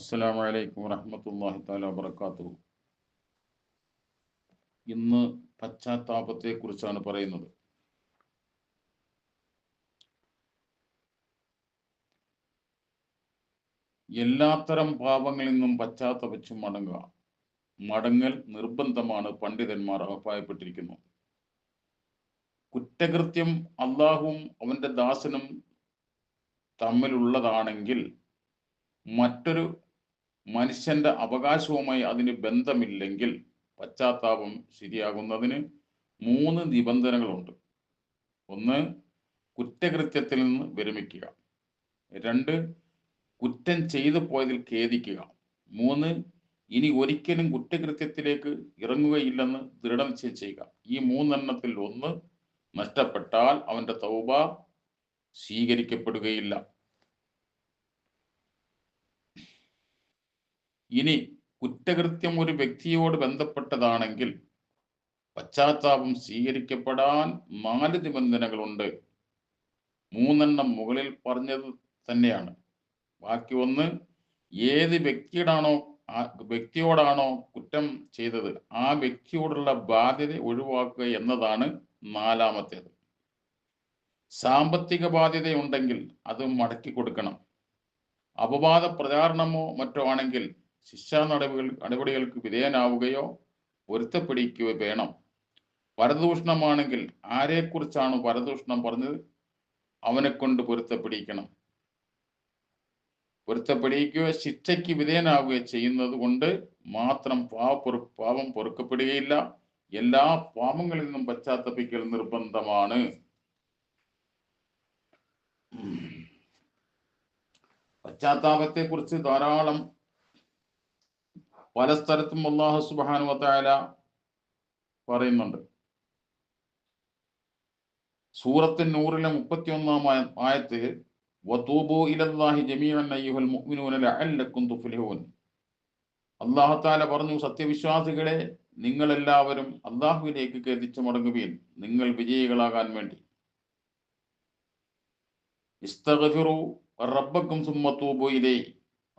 അസ്സലാമു അലൈക്കും വറഹമത്തല്ലാഹി താല വബറകാതുഹു. ഇന്ന് പശ്ചാത്താപത്തെ കുറിച്ചാണ് പറയുന്നത്. എല്ലാത്തരം പാപങ്ങളിൽ നിന്നും പശ്ചാത്തപിച്ചു മടങ്ങുക. മടങ്ങൽ നിർബന്ധമാണ് പണ്ഡിതന്മാർ അഭിപ്രായപ്പെട്ടിരിക്കുന്നു. കുറ്റകൃത്യം അള്ളാഹുവും അവന്റെ ദാസനും തമ്മിലുള്ളതാണെങ്കിൽ മറ്റൊരു മനുഷ്യന്റെ അവകാശവുമായി അതിന് ബന്ധമില്ലെങ്കിൽ പശ്ചാത്താപം ശരിയാകുന്നതിന് മൂന്ന് നിബന്ധനകളുണ്ട്. ഒന്ന് കുറ്റകൃത്യത്തിൽ നിന്ന് വിരമിക്കുക. രണ്ട് കുറ്റം ചെയ്തു പോയതിൽ ഖേദിക്കുക. മൂന്ന് ഇനി ഒരിക്കലും കുറ്റകൃത്യത്തിലേക്ക് ഇറങ്ങുകയില്ലെന്ന് ദൃഢനിശ്ചയം ചെയ്യുക. ഈ മൂന്നെണ്ണത്തിൽ ഒന്ന് നഷ്ടപ്പെട്ടാൽ അവന്റെ തൗബ സ്വീകരിക്കപ്പെടുകയില്ല. ഇനി കുറ്റകൃത്യം ഒരു വ്യക്തിയോട് ബന്ധപ്പെട്ടതാണെങ്കിൽ പശ്ചാത്താപം സ്വീകരിക്കപ്പെടാൻ നാല് നിബന്ധനകളുണ്ട്. മൂന്നെണ്ണം മുകളിൽ പറഞ്ഞത് തന്നെയാണ്. ബാക്കി ഒന്ന് ഏത് വ്യക്തിയോടാണോ ആ വ്യക്തിയോടാണോ കുറ്റം ചെയ്തത് ആ വ്യക്തിയോടുള്ള ബാധ്യത ഒഴിവാക്കുക എന്നതാണ് നാലാമത്തേത്. സാമ്പത്തിക ബാധ്യതയുണ്ടെങ്കിൽ അത് മടക്കി കൊടുക്കണം. അപവാദ പ്രചാരണമോ മറ്റോ ആണെങ്കിൽ ശിക്ഷാ നടപടികൾ നടപടികൾക്ക് വിധേയനാവുകയോ പൊരുത്തപ്പെടിക്കുകയോ വേണം. പരദൂഷണമാണെങ്കിൽ ആരെക്കുറിച്ചാണ് പരദൂഷണം പറഞ്ഞത്? അവനെ കൊണ്ട് പൊരുത്തപ്പെടിക്കണം പൊരുത്തപ്പെടിക്കുകയോ ശിക്ഷയ്ക്ക് വിധേയനാവുകയോ ചെയ്യുന്നത് കൊണ്ട് മാത്രം പാവ പാപം പൊറുക്കപ്പെടുകയില്ല. എല്ലാ പാപങ്ങളിൽ നിന്നും പശ്ചാത്തപിക്കൽ നിർബന്ധമാണ്. പശ്ചാത്താപത്തെ കുറിച്ച് ധാരാളം പല സ്ഥലത്തും അള്ളാഹു സുബാനു വത്തായ പറയുന്നുണ്ട്. സൂറത്തിൻ നൂറിലെ മുപ്പത്തി ഒന്നാം ആയത്ത് അള്ളാഹത്താല പറഞ്ഞു സത്യവിശ്വാസികളെ നിങ്ങൾ എല്ലാവരും അള്ളാഹുവിലേക്ക് കരുതിച്ചു മടങ്ങുകയും നിങ്ങൾ വിജയികളാകാൻ വേണ്ടി. ഇസ്തഗ്ഫിറു റബ്ബക്കും സുമ്മത്തൂബു തൂബു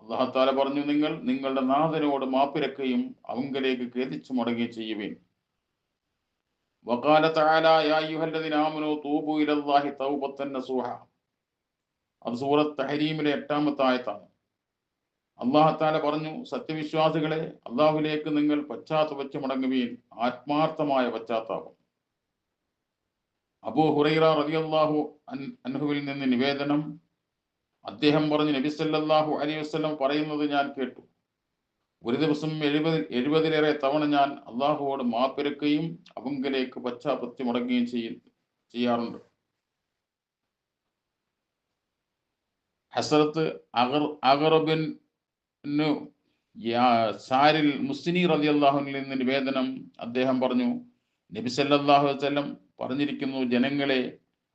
ഇലൈഹി അള്ളാഹു പറഞ്ഞു നിങ്ങൾ നിങ്ങളുടെ നാഥനോട് മാപ്പിരക്കുകയും അവങ്കലേക്ക് ഖേദിച്ചു മടങ്ങുകയും ചെയ്യുവേൻ. വകാല തആല യാ അയ്യുഹല്ലദീന ആമനൂ തൂബു ഇലല്ലാഹി തൗബത്തൻ നസൂഹ. അത് സൂറത്ത് തഹരീമിലെ എട്ടാമത്തെ ആയത്താണ്. അള്ളാഹു താല പറഞ്ഞു സത്യവിശ്വാസികളെ അള്ളാഹുലേക്ക് നിങ്ങൾ പശ്ചാത്തപിച്ച് മടങ്ങുവീൻ ആത്മാർത്ഥമായ പശ്ചാത്താപം. അബൂ ഹുറൈറ റളിയല്ലാഹു അൻഹുവിൽ നിന്ന് നിവേദനം അദ്ദേഹം പറഞ്ഞു നബി സല്ലാഹു അലൈഹി വസല്ലം പറയുന്നത് ഞാൻ കേട്ടു. ഒരു ദിവസം എഴുപത് എഴുപതിലേറെ തവണ ഞാൻ അള്ളാഹുവോട് മാപ്പിരക്കുകയും അവങ്കലേക്ക് പശ്ചാത്തപിച്ച് മടങ്ങുകയും ചെയ്യ ചെയ്യാറുണ്ട്. ഹസരത്ത് അഗർ അഗറബിൻ സാരിൽ മുസ്ലിനി റതി അള്ളാഹുനിൽ നിന്ന് നിവേദനം അദ്ദേഹം പറഞ്ഞു. നബി സല്ലല്ലാഹു അലൈഹി വസല്ലം പറഞ്ഞിരിക്കുന്നു ജനങ്ങളെ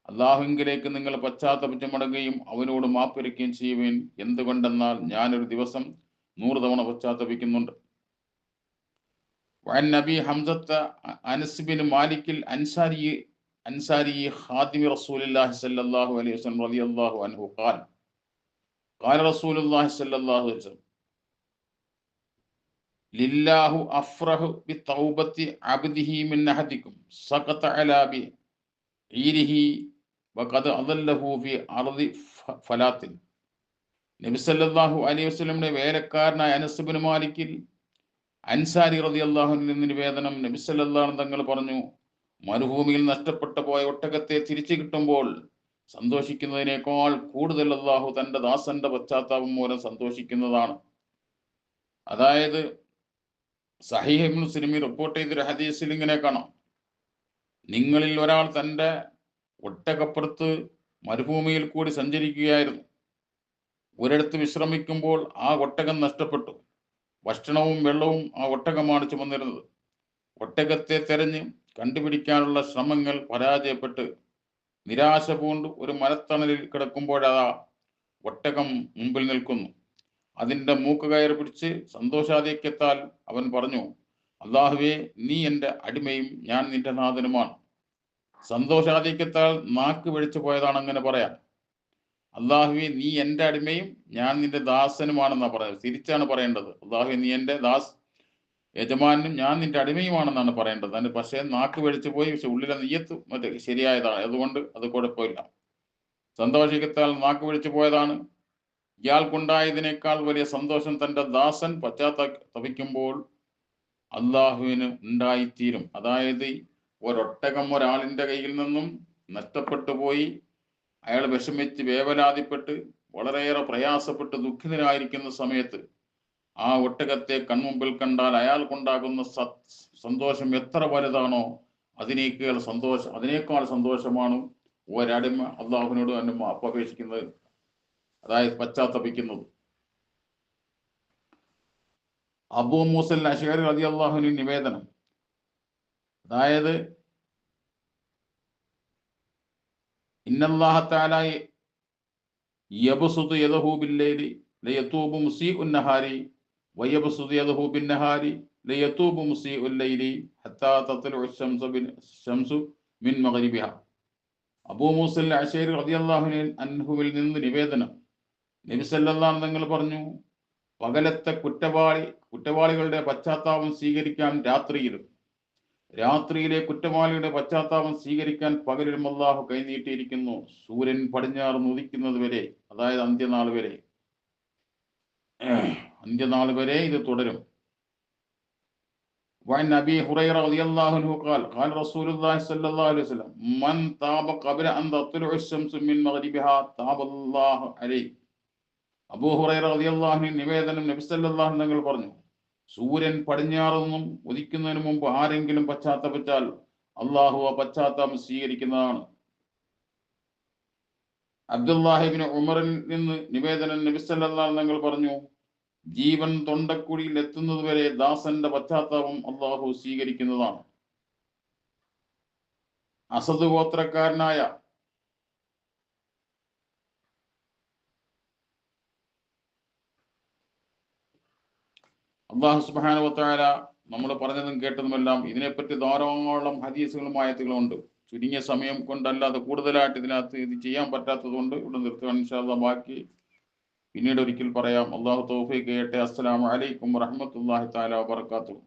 അള്ളാഹുവിലേക്ക് നിങ്ങൾ പശ്ചാത്തപിച്ച് മടങ്ങുകയും അവനോട് മാപ്പൊരുക്കുകയും ചെയ്യുവേൻ. എന്തുകൊണ്ടെന്നാൽ ഞാനൊരു ദിവസം നൂറ് തവണ പശ്ചാത്തപിക്കുന്നുണ്ട്. വൻ നബി ഹംസത്ത് അനസ്ബിൻ മാലിക്കിൽ അൻസാരി അൻസാരി ഹാദിമി റസൂലുള്ളാഹി സ്വല്ലല്ലാഹു അലൈഹി വസല്ലം റളിയല്ലാഹു അൻഹു ഖാൽ. ഖാല റസൂലുള്ളാഹി സ്വല്ലല്ലാഹു അലൈഹി വസല്ലം ലില്ലാഹു അഫ്റഹു ബി തൗബത്തി അബ്ദിഹി മിൻ അഹദിക്കും സഖത അലാ ബി ഈരിഹി വഖദ് അദല്ലഹു ഫി അർദി ഫലാത്തിൽ നബി സല്ലല്ലാഹു അലൈഹി വസല്ലമയുടെ വേലക്കാരനായ ഇബ്നു മാലിക്കിൽ അൻസാരി റതി അള്ളാഹുവിൽ നിന്ന് നിവേദനം നബി സല്ലല്ലാഹു തങ്ങൾ പറഞ്ഞു മരുഭൂമിയിൽ നഷ്ടപ്പെട്ടു പോയ ഒട്ടകത്തെ തിരിച്ചു കിട്ടുമ്പോൾ സന്തോഷിക്കുന്നതിനേക്കാൾ കൂടുതൽ അള്ളാഹു തന്റെ ദാസന്റെ പശ്ചാത്താപം മൂലം സന്തോഷിക്കുന്നതാണ്. അതായത് സഹീഹ് മുസ്ലിമി റിപ്പോർട്ട് ചെയ്തൊരു ഹദീസിൽ ഇങ്ങനെ കാണാം. നിങ്ങളിൽ ഒരാൾ തന്റെ ഒട്ടകപ്പുറത്ത് മരുഭൂമിയിൽ കൂടി സഞ്ചരിക്കുകയായിരുന്നു. ഒരിടത്ത് വിശ്രമിക്കുമ്പോൾ ആ ഒട്ടകം നഷ്ടപ്പെട്ടു. ഭക്ഷണവും വെള്ളവും ആ ഒട്ടകമാണ് ചുമന്നിരുന്നത്. ഒട്ടകത്തെ തെരഞ്ഞ് കണ്ടുപിടിക്കാനുള്ള ശ്രമങ്ങൾ പരാജയപ്പെട്ട് നിരാശ പൂണ്ട് ഒരു മരത്തണലിൽ കിടക്കുമ്പോഴതാ ഒട്ടകം മുമ്പിൽ നിൽക്കുന്നു. അതിന്റെ മൂക്ക് കയറി പിടിച്ച് സന്തോഷാധിക്യത്താൽ അവൻ പറഞ്ഞു അള്ളാഹുവേ നീ എന്റെ അടിമയും ഞാൻ നിന്റെ നാഥനുമാണ്. സന്തോഷാധിക്യത്താൽ നാക്ക് വെടിച്ചു പോയതാണ് അങ്ങനെ പറയാം. അള്ളാഹുവെ നീ എന്റെ അടിമയും ഞാൻ നിന്റെ ദാസനുമാണെന്നാണ് പറയുന്നത്. തിരിച്ചാണ് പറയേണ്ടത്. അള്ളാഹുവെ നീ എന്റെ ദാസ് യജമാനും ഞാൻ നിന്റെ അടിമയുമാണെന്നാണ് പറയേണ്ടത്. അതിന് പക്ഷേ നാക്ക് വെടിച്ചു പോയി പക്ഷെ ഉള്ളിലെ നെയ്യത്ത് മറ്റേ ശരിയായതാണ്. അതുകൊണ്ട് അത് കുഴപ്പമില്ല. സന്തോഷിക്കത്താൽ നാക്ക് വെടിച്ചു പോയതാണ്. ഇയാൾക്കുണ്ടായതിനേക്കാൾ വലിയ സന്തോഷം തന്റെ ദാസൻ പശ്ചാത്തപിക്കുമ്പോൾ അള്ളാഹുവിന് ഉണ്ടായിത്തീരും. അതായത് ഒരൊട്ടകം ഒരാളിന്റെ കയ്യിൽ നിന്നും നഷ്ടപ്പെട്ടു പോയി. അയാൾ വിഷമിച്ച് വേവലാതിപ്പെട്ട് വളരെയേറെ പ്രയാസപ്പെട്ട് ദുഃഖിതനായിരിക്കുന്ന സമയത്ത് ആ ഒട്ടകത്തെ കൺമുമ്പിൽ കണ്ടാൽ അയാൾക്കുണ്ടാകുന്ന സന്തോഷം എത്ര വലുതാണോ അതിനേക്കാൾ സന്തോഷം അതിനേക്കാൾ സന്തോഷമാണ് ഒരടിമ അള്ളാഹുവിനോട് തന്നെ അപേക്ഷിക്കുന്നത്. അതായത് പശ്ചാത്തപിക്കുന്നത്. അബൂ മൂസൽ അഷേർ അലി അള്ളാഹുവിന് നിവേദനം. അതായത് ഇന്നല്ലാഹത്താലായി ഹത്താ ബിൻ മിൻ അബൂ അൻഹുവിൽ നിന്ന് നിവേദനം. നബിസല്ലാൻ തങ്ങൾ പറഞ്ഞു പകലത്തെ കുറ്റവാളി കുറ്റവാളികളുടെ പശ്ചാത്താപം സ്വീകരിക്കാം രാത്രിയിലും രാത്രിയിലെ കുറ്റവാളിയുടെ പശ്ചാത്താപം സ്വീകരിക്കാൻ പകലിലും അള്ളാഹു കൈനീട്ടിയിരിക്കുന്നു സൂര്യൻ പടിഞ്ഞാറ് ഉദിക്കുന്നത് വരെ അതായത് അന്ത്യനാൾ വരെ അന്ത്യനാൾ വരെ ഇത് തുടരും وعن أبي هريرة رضي الله عنه قال قال رسول الله صلى الله عليه وسلم من تاب قبل أن تطلع الشمس من مغربها تاب الله عليه അബൂ ഹുറൈറ റളിയല്ലാഹു നിവേദനം നബി സല്ലല്ലാഹു അലൈഹി തങ്ങൾ പറഞ്ഞു സൂര്യൻ പടിഞ്ഞാറ് നിന്നും ഉദിക്കുന്നതിന് മുമ്പ് ആരെങ്കിലും പശ്ചാത്തപിച്ചാൽ അള്ളാഹു ആ പശ്ചാത്താപം സ്വീകരിക്കുന്നതാണ്. അബ്ദുല്ലാഹിബിന് ഉമറിൽ നിന്ന് നിവേദനം നബി നിങ്ങൾ പറഞ്ഞു ജീവൻ തൊണ്ടക്കുഴിയിൽ എത്തുന്നത് വരെ ദാസന്റെ പശ്ചാത്താപം അള്ളാഹു സ്വീകരിക്കുന്നതാണ്. അസദ് ഗോത്രക്കാരനായ അള്ളാഹു സുബാന വത്താര നമ്മൾ പറഞ്ഞതും കേട്ടതുമെല്ലാം ഇതിനെപ്പറ്റി ധാരാളം ഹദീസുകളും ആയത്തുകളും ഉണ്ട്. ചുരുങ്ങിയ സമയം കൊണ്ടല്ലാതെ കൂടുതലായിട്ട് ഇതിനകത്ത് ഇത് ചെയ്യാൻ പറ്റാത്തത് കൊണ്ട് ഇവിടെ നിർത്തുകയാണ് ഇൻഷാല്ല ബാക്കി പിന്നീട് ഒരിക്കൽ പറയാം. അള്ളാഹു തൗഫീഖ് കേട്ടെ. അസ്സലാമു അലൈക്കും വറഹ്മത്തുള്ളാഹി തആല വബറകാതുഹു.